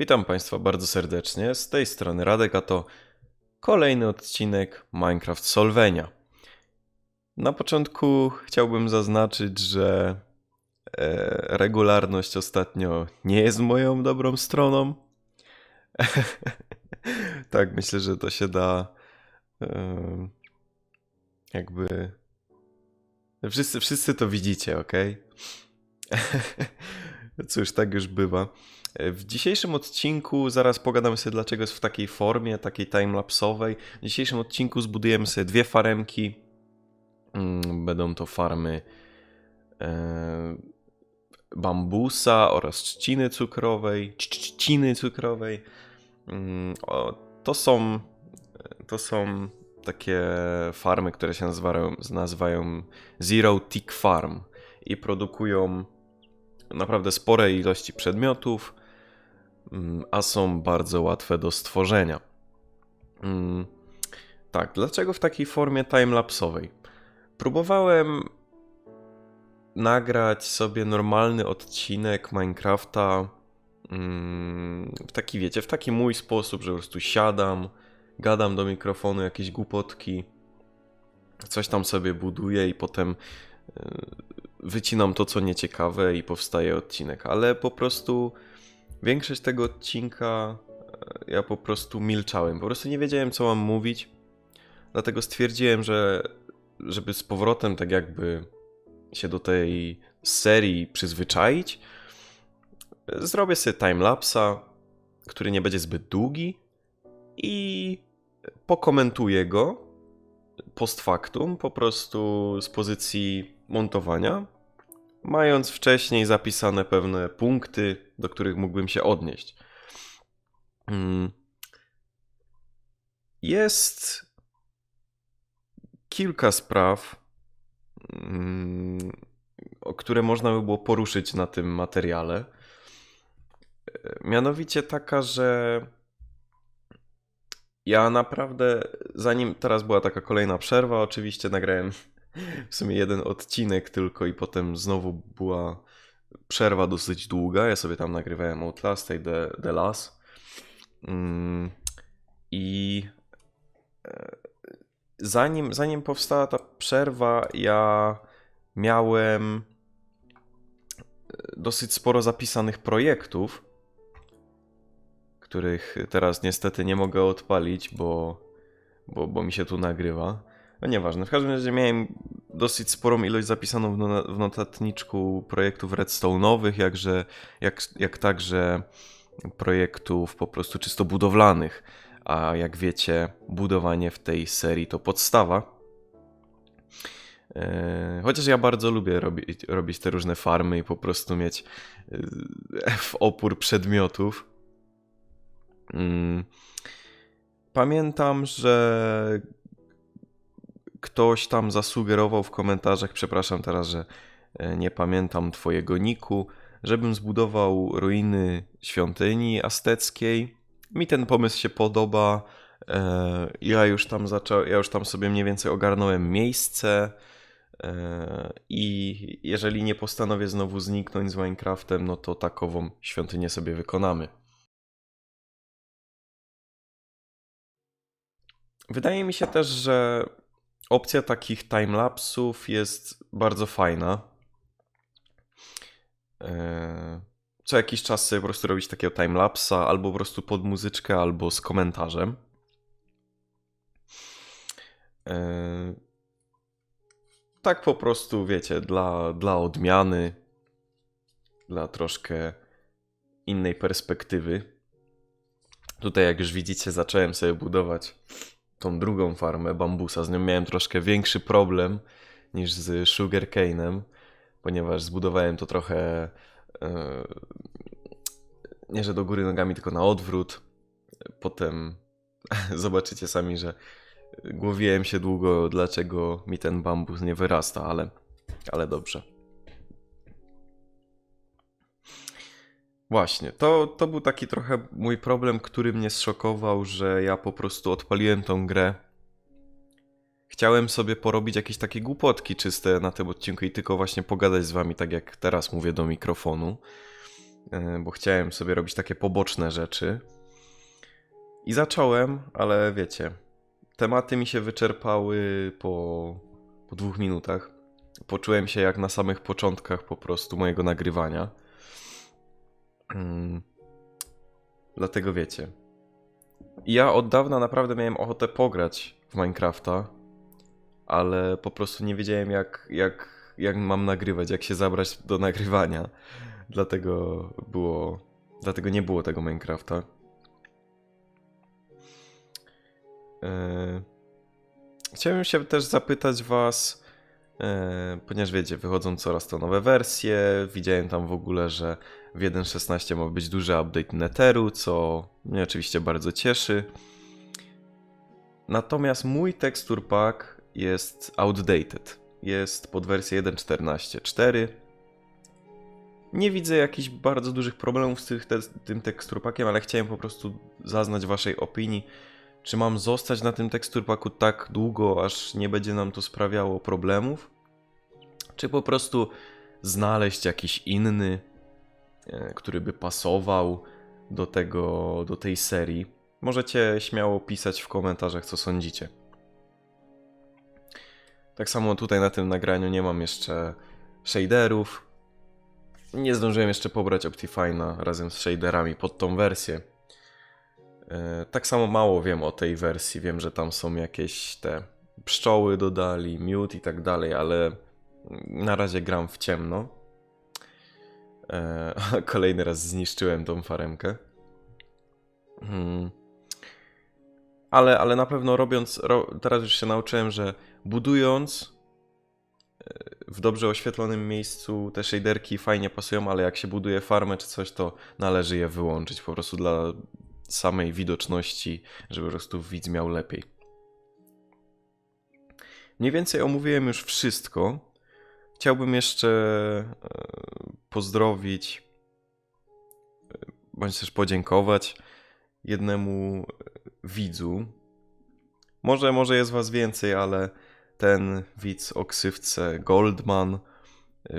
Witam Państwa bardzo serdecznie. Z tej strony Radek, a to kolejny odcinek Minecraft Solvenia. Na początku chciałbym zaznaczyć, że e, regularność ostatnio nie jest moją dobrą stroną. tak, myślę, że to się da e, jakby. Wszyscy, wszyscy to widzicie, ok? Cóż, tak już bywa. W dzisiejszym odcinku zaraz pogadam sobie, dlaczego jest w takiej formie, takiej timelapsowej. W dzisiejszym odcinku zbudujemy sobie dwie faremki. Mm, Będą to farmy e, bambusa oraz trzciny cukrowej. Trzciny cukrowej. Mm, To są, to są takie farmy, które się nazywają, nazywają Zero Tick Farm i produkują naprawdę spore ilości przedmiotów, mm, a są bardzo łatwe do stworzenia. Mm, Tak, dlaczego w takiej formie timelapsowej? Próbowałem nagrać sobie normalny odcinek Minecrafta mm, w taki, wiecie, w taki mój sposób, że po prostu siadam, gadam do mikrofonu jakieś głupotki, coś tam sobie buduję i potem y, wycinam to, co nieciekawe i powstaje odcinek, ale po prostu większość tego odcinka e, ja po prostu milczałem. Po prostu nie wiedziałem, co mam mówić. Dlatego stwierdziłem, że żeby z powrotem tak jakby się do tej serii przyzwyczaić, zrobię sobie timelapsa, który nie będzie zbyt długi i pokomentuję go post factum, po prostu z pozycji montowania, mając wcześniej zapisane pewne punkty, do których mógłbym się odnieść. Mm. Jest kilka spraw, mm, które można by było poruszyć na tym materiale. Mianowicie taka, że ja naprawdę, zanim teraz była taka kolejna przerwa, oczywiście nagrałem w sumie jeden odcinek tylko i potem znowu była przerwa dosyć długa. Ja sobie tam nagrywałem Outlast i The, The Last. Mm, I e, zanim, zanim powstała ta przerwa, ja miałem e, dosyć sporo zapisanych projektów, których teraz niestety nie mogę odpalić, bo, bo, bo mi się tu nagrywa. No nieważne, w każdym razie miałem dosyć sporą ilość zapisaną w, no, notatniczku projektów redstone'owych, jakże, jak, jak także projektów po prostu czysto budowlanych. A jak wiecie, budowanie w tej serii to podstawa. E, Chociaż ja bardzo lubię robić, robić te różne farmy i po prostu mieć e, w opór przedmiotów. Mm. Pamiętam, że ktoś tam zasugerował w komentarzach, przepraszam teraz, że e, nie pamiętam twojego niku, żebym zbudował ruiny świątyni azteckiej. Mi ten pomysł się podoba. E, Ja już tam zaczął, ja już tam sobie mniej więcej ogarnąłem miejsce. e, I jeżeli nie postanowię znowu zniknąć z Minecraftem, no to takową świątynię sobie wykonamy. Wydaje mi się też, że opcja takich timelapsów jest bardzo fajna. Eee, Co jakiś czas sobie po prostu robić takiego timelapsa, albo po prostu pod muzyczkę, albo z komentarzem. Eee, Tak po prostu, wiecie, dla, dla odmiany, dla troszkę innej perspektywy. Tutaj, jak już widzicie, zacząłem sobie budować tą drugą farmę bambusa. Z nią miałem troszkę większy problem niż z sugarcane'em, ponieważ zbudowałem to trochę e, nie że do góry nogami, tylko na odwrót. Potem zobaczycie sami, że głowiłem się długo, dlaczego mi ten bambus nie wyrasta, ale, ale dobrze. Właśnie, to, to był taki trochę mój problem, który mnie zszokował, że ja po prostu odpaliłem tą grę. Chciałem sobie porobić jakieś takie głupotki czyste na tym odcinku i tylko właśnie pogadać z wami, tak jak teraz mówię do mikrofonu. e, bo chciałem sobie robić takie poboczne rzeczy. I zacząłem, ale wiecie, tematy mi się wyczerpały po, po dwóch minutach. Poczułem się jak na samych początkach po prostu mojego nagrywania. Mm. Dlatego wiecie. Ja od dawna naprawdę miałem ochotę pograć w Minecrafta, ale po prostu nie wiedziałem jak, jak, jak mam nagrywać, jak się zabrać do nagrywania. Dlatego było. Dlatego nie było tego Minecrafta. Eee, Chciałem się też zapytać Was, ponieważ wiecie, wychodzą coraz to nowe wersje. Widziałem tam w ogóle, że w 1.16 ma być duży update Netheru, co mnie oczywiście bardzo cieszy. Natomiast mój texture pack jest outdated. Jest pod wersję 1.14.4. Nie widzę jakichś bardzo dużych problemów z tym texture packiem, ale chciałem po prostu zaznać Waszej opinii. Czy mam zostać na tym tekstur paku tak długo, aż nie będzie nam to sprawiało problemów? Czy po prostu znaleźć jakiś inny, e, który by pasował do tego, do tej serii? Możecie śmiało pisać w komentarzach, co sądzicie. Tak samo tutaj na tym nagraniu nie mam jeszcze shaderów. Nie zdążyłem jeszcze pobrać Optifine'a razem z shaderami pod tą wersję. E, Tak samo mało wiem o tej wersji. Wiem, że tam są jakieś te pszczoły dodali, miód i tak dalej, ale na razie gram w ciemno. E, Kolejny raz zniszczyłem tą faremkę. Hmm. Ale, ale na pewno robiąc, ro, teraz już się nauczyłem, że budując e, w dobrze oświetlonym miejscu te shaderki fajnie pasują, ale jak się buduje farmę czy coś, to należy je wyłączyć po prostu dla samej widoczności, żeby po prostu widz miał lepiej. Mniej więcej omówiłem już wszystko. Chciałbym jeszcze e, pozdrowić, e, bądź też podziękować jednemu widzu. Może, może jest was więcej, ale ten widz o ksywce Goldman. e,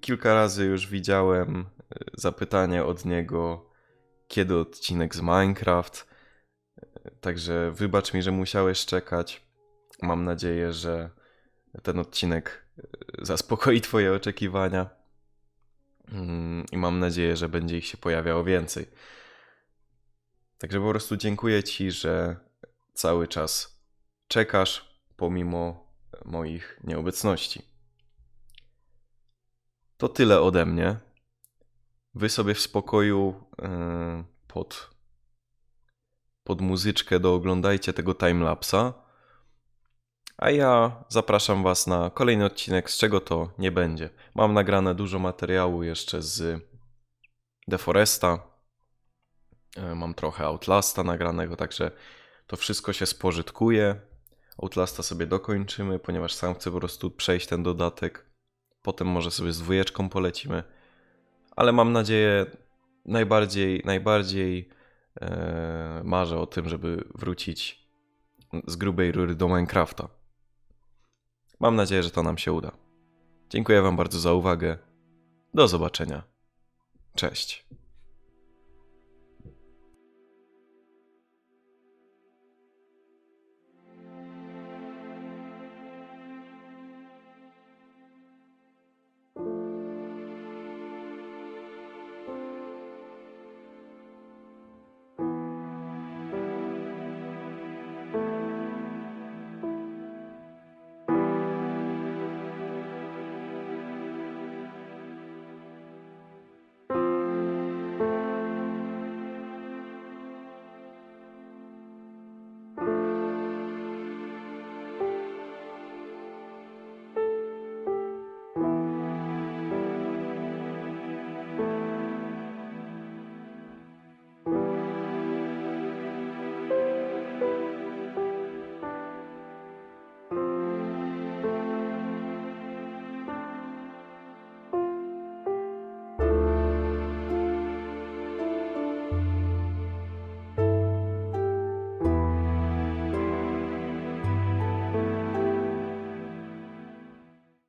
Kilka razy już widziałem e, zapytanie od niego, kiedy odcinek z Minecraft. Także wybacz mi, że musiałeś czekać. Mam nadzieję, że ten odcinek e, zaspokoi Twoje oczekiwania. Mm, I mam nadzieję, że będzie ich się pojawiało więcej. Także po prostu dziękuję Ci, że cały czas czekasz pomimo moich nieobecności. To tyle ode mnie. Wy sobie w spokoju pod, pod muzyczkę dooglądajcie tego timelapsa. A ja zapraszam Was na kolejny odcinek, z czego to nie będzie. Mam nagrane dużo materiału jeszcze z The Foresta. Yy, Mam trochę Outlasta nagranego, także to wszystko się spożytkuje. Outlasta sobie dokończymy, ponieważ sam chcę po prostu przejść ten dodatek. Potem może sobie z dwójeczką polecimy ale mam nadzieję, najbardziej, najbardziej e, marzę o tym, żeby wrócić z grubej rury do Minecrafta. Mam nadzieję, że to nam się uda. Dziękuję Wam bardzo za uwagę. Do zobaczenia. Cześć.